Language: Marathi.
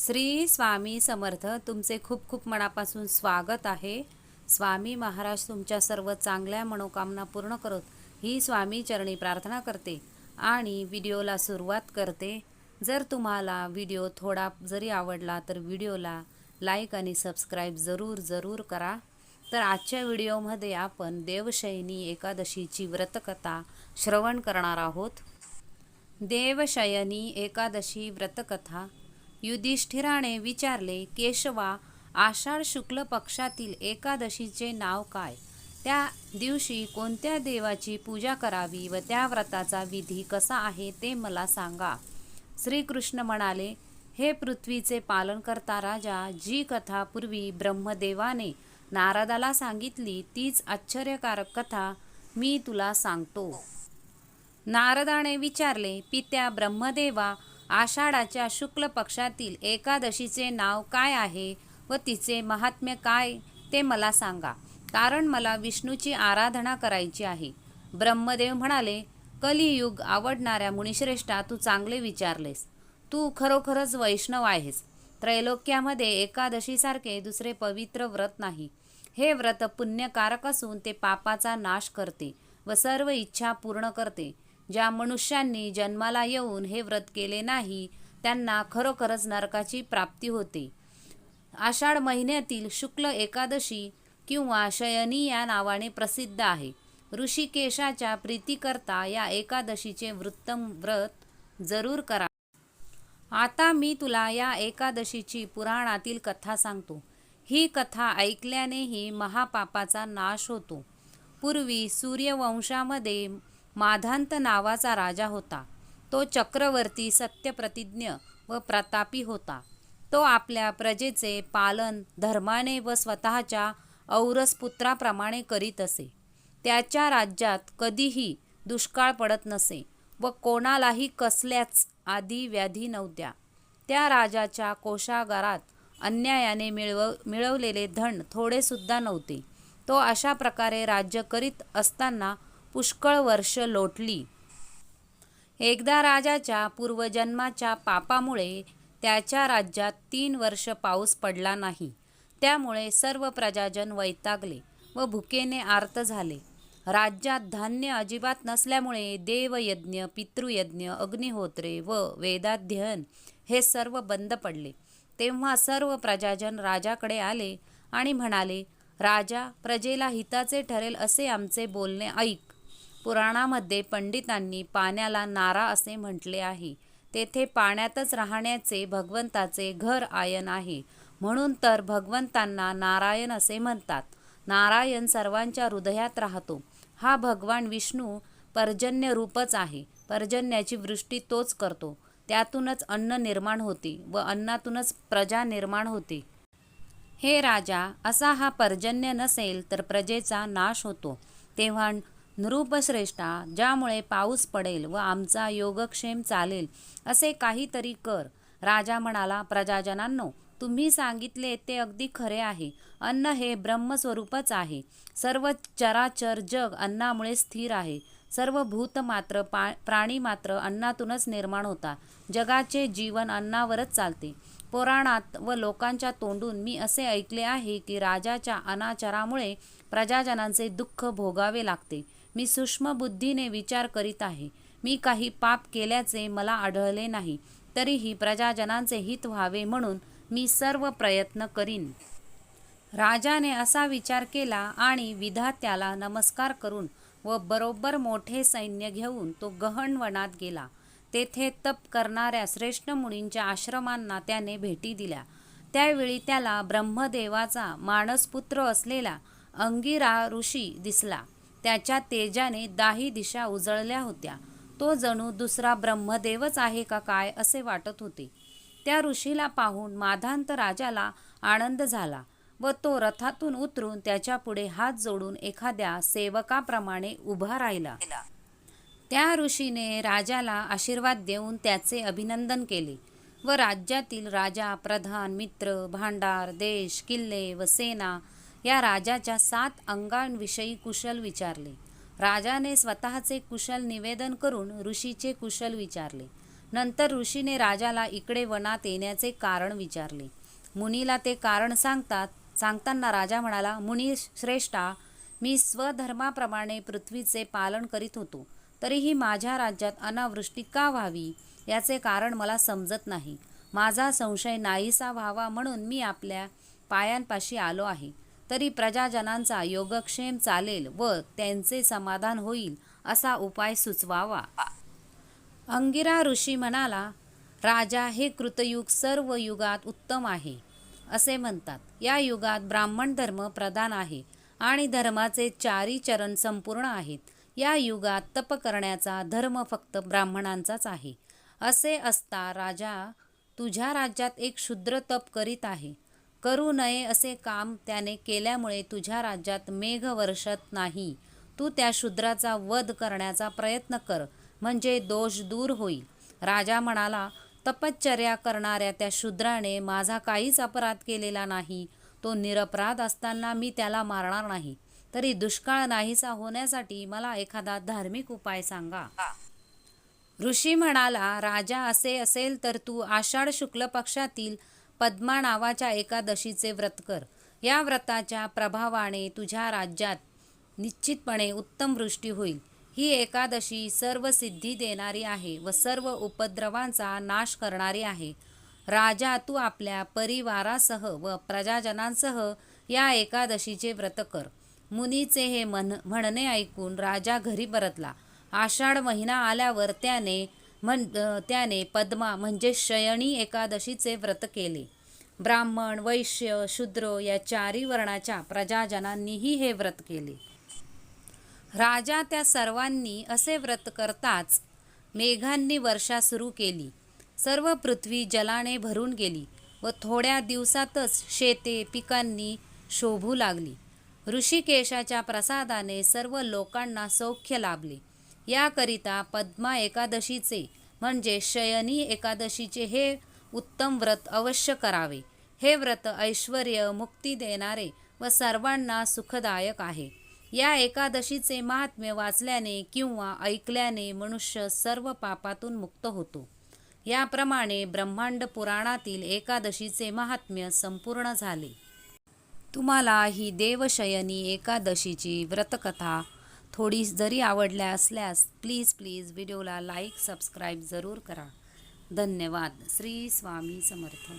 श्री स्वामी समर्थ तुमचे खूप खूप मनापासून स्वागत आहे. स्वामी महाराज तुमच्या सर्व चांगल्या मनोकामना पूर्ण करत ही स्वामी चरणी प्रार्थना करते आणि व्हिडिओला सुरुवात करते. जर तुम्हाला व्हिडिओ थोडा जरी आवडला तर व्हिडिओला लाईक आणि सबस्क्राईब जरूर जरूर करा. तर आजच्या व्हिडिओमध्ये आपण देवशयनी एकादशीची व्रतकथा श्रवण करणार आहोत. देवशयनी एकादशी व्रतकथा युधिष्ठिराने विचारले केशवा आषाढ शुक्ल पक्षातील एकादशीचे नाव काय? त्या दिवशी कोणत्या देवाची पूजा करावी व त्या व्रताचा विधी कसा आहे ते मला सांगा. श्रीकृष्ण म्हणाले हे पृथ्वीचे पालन करता राजा जी कथा पूर्वी ब्रह्मदेवाने नारदाला सांगितली तीच आश्चर्यकारक कथा मी तुला सांगतो. नारदाने विचारले पित्या ब्रह्मदेवा आषाढाच्या शुक्ल पक्षातील एकादशीचे नाव काय आहे व तिचे महात्म्य काय ते मला सांगा. कारण मला विष्णूची आराधना करायची आहे. ब्रह्मदेव म्हणाले कलियुग आवडणाऱ्या मुनिश्रेष्ठा तू चांगले विचारलेस. तू खरोखरच वैष्णव आहेस. त्रैलोक्यामध्ये एकादशीसारखे दुसरे पवित्र व्रत नाही. हे व्रत पुण्यकारक असून ते पापाचा नाश करते व सर्व इच्छा पूर्ण करते. ज्या मनुष्यांनी जन्माला येऊन हे व्रत केले नाही त्यांना खरोखरच नरकाची प्राप्ती होते. आषाढ महिन्यातील शुक्ल एकादशी किंवा शयनी या नावाने प्रसिद्ध आहे. ऋषिकेशाच्या प्रीतीकरता या एकादशीचे वृत्तम व्रत जरूर करा. आता मी तुला या एकादशीची पुराणातील कथा सांगतो. ही कथा ऐकल्यानेही महापापाचा नाश होतो. पूर्वी सूर्यवंशामध्ये माधांत नावाचा राजा होता. तो चक्रवर्ती सत्यप्रतिज्ञ व प्रतापी होता. तो आपल्या प्रजेचे पालन धर्माने व स्वतःच्या औरसपुत्राप्रमाणे करीत असे. त्याच्या राज्यात कधीही दुष्काळ पडत नसे व कोणालाही कसल्याच आधी व्याधी नव्हत्या. त्या राजाच्या कोशागारात अन्यायाने मिळव मिळवलेले धन थोडेसुद्धा नव्हते. तो अशा प्रकारे राज्य करीत असताना पुष्कळ वर्ष लोटली. एकदा राजाच्या पूर्वजन्माच्या पापामुळे त्याच्या राज्यात तीन वर्ष पाऊस पडला नाही. त्यामुळे सर्व प्रजाजन वैतागले व भुकेने आर्त झाले. राज्यात धान्य अजिबात नसल्यामुळे देवयज्ञ पितृयज्ञ अग्निहोत्रे व वेदाध्ययन हे सर्व बंद पडले. तेव्हा सर्व प्रजाजन राजाकडे आले आणि म्हणाले राजा प्रजेला हिताचे ठरेल असे आमचे बोलणे ऐक. पुराणामध्ये पंडितांनी पाण्याला नारा असे म्हटले आहे. तेथे पाण्यातच राहण्याचे भगवंताचे घर आयन आहे. म्हणून तर भगवंतांना नारायण असे म्हणतात. नारायण सर्वांच्या हृदयात राहतो. हा भगवान विष्णू पर्जन्य रूपच आहे. पर्जन्याची वृष्टी तोच करतो. त्यातूनच अन्न निर्माण होते व अन्नातूनच प्रजा निर्माण होते. हे राजा असा हा पर्जन्य नसेल तर प्रजेचा नाश होतो. तेव्हा नृपश्रेष्ठा ज्यामुळे पाऊस पडेल व आमचा योगक्षेम चालेल असे काहीतरी कर. राजा म्हणाला प्रजाजनांनो तुम्ही सांगितले ते अगदी खरे आहे. अन्न हे ब्रह्मस्वरूपच आहे. सर्व चराचर जग अन्नामुळे स्थिर आहे. सर्व भूत मात्र पा प्राणी मात्र अन्नातूनच निर्माण होता जगाचे जीवन अन्नावरच चालते. पुराणात व लोकांच्या तोंडून मी असे ऐकले आहे की राजाच्या अनाचारामुळे प्रजाजनांचे दुःख भोगावे लागते. मी सूक्ष्म बुद्धीने विचार करीत आहे. मी काही पाप केल्याचे मला आढळले नाही. तरीही प्रजाजनांचे हित व्हावे म्हणून मी सर्व प्रयत्न करीन. राजाने असा विचार केला आणि विधात्याला नमस्कार करून व बरोबर मोठे सैन्य घेऊन तो गहन वनात गेला. तेथे तप करणाऱ्या श्रेष्ठ मुनींच्या आश्रमांना त्याने भेटी दिल्या. त्यावेळी त्याला ब्रह्मदेवाचा मानसपुत्र असलेला अंगिरा ऋषी दिसला. त्याच्या तेजाने दाही दिशा उजळल्या होत्या. तो जणू दुसरा ब्रह्मदेवच आहे का काय असे वाटत होते. त्या ऋषीला पाहून माधांत राजाला आनंद झाला व तो रथातून उतरून त्याच्या पुढे हात जोडून एखाद्या सेवकाप्रमाणे उभा राहिला. त्या ऋषीने राजाला आशीर्वाद देऊन त्याचे अभिनंदन केले व राज्यातील राजा प्रधान मित्र भांडार देश किल्ले व सेना या राजाच्या सात अंगांविषयी कुशल विचारले. राजाने स्वतःचे कुशल निवेदन करून ऋषीचे कुशल विचारले. नंतर ऋषीने राजाला इकडे वनात येण्याचे कारण विचारले. मुनीला ते कारण सांगतात सांगताना राजा म्हणाला मुनी श्रेष्ठा मी स्वधर्माप्रमाणे पृथ्वीचे पालन करीत होतो. तरीही माझ्या राज्यात अनावृष्टी का व्हावी? याचे कारण मला समजत नाही. माझा संशय नाहीसा व्हावा म्हणून मी आपल्या पायांपाशी आलो आहे. तरी प्रजाजनांचा योगक्षेम चालेल व त्यांचे समाधान होईल असा उपाय सुचवावा. अंगिरा ऋषी म्हणाला राजा हे कृतयुग सर्व युगात उत्तम आहे. असे म्हणतात. या युगात ब्राह्मण धर्म प्रधान आहे आणि धर्माचे चारी चरण संपूर्ण आहेत. या युगात तप करण्याचा धर्म फक्त ब्राह्मणांचाच आहे. असे असता राजा तुझ्या राज्यात एक क्षुद्र तप करीत आहे. करू नये असे काम त्याने केल्यामुळे तुझ्या राज्यात मेघ वर्षत नाही. तू त्या शूद्राचा वध करण्याचा प्रयत्न कर म्हणजे दोष दूर होईल. राजा म्हणाला तपश्चर्या करणाऱ्या त्या शूद्राने माझा काहीच अपराध केलेला नाही. तो निरपराध असताना मी त्याला मारणार नाही. तरी दुष्काळ नाहीसा होण्यासाठी मला एखादा धार्मिक उपाय सांगा. ऋषी म्हणाला राजा असे असेल तर तू आषाढ शुक्ल पक्षातील पद्मा नावाच्या एकादशीचे व्रत कर. या व्रताच्या प्रभावाने तुझ्या राज्यात निश्चितपणे उत्तम वृष्टी होईल. ही एकादशी सर्व सिद्धी देणारी आहे व सर्व उपद्रवांचा नाश करणारी आहे. राजा तू आपल्या परिवारासह व प्रजाजनांसह या एकादशीचे व्रत कर. मुनीचे हे म्हण म्हणणे ऐकून राजा घरी परतला. आषाढ महिना आल्यावर त्याने म्हण त्याने पद्मा म्हणजे शयनी एकादशीचे व्रत केले. ब्राह्मण वैश्य शूद्र या चारी वर्णाच्या प्रजाजनांनीही हे व्रत केले. राजा त्या सर्वांनी असे व्रत करताच मेघांनी वर्षा सुरू केली. सर्व पृथ्वी जलाने भरून गेली व थोड्या दिवसातच शेते पिकांनी शोभू लागली. ऋषिकेशाच्या प्रसादाने सर्व लोकांना सौख्य लाभले. याकरिता पद्मा एकादशीचे म्हणजे शयनी एकादशीचे हे उत्तम व्रत अवश्य करावे. हे व्रत ऐश्वर मुक्ती देणारे व सर्वांना सुखदायक आहे. या एकादशीचे महात्म्य वाचल्याने किंवा ऐकल्याने मनुष्य सर्व पापातून मुक्त होतो. याप्रमाणे ब्रह्मांड पुराणातील एकादशीचे महात्म्य संपूर्ण झाले. तुम्हाला ही देवशयनी एकादशीची व्रतकथा थोडी जरी आवडल्या असल्यास प्लीज प्लीज व्हिडिओला लाईक सबस्क्राईब जरूर करा. धन्यवाद. श्री स्वामी समर्थ.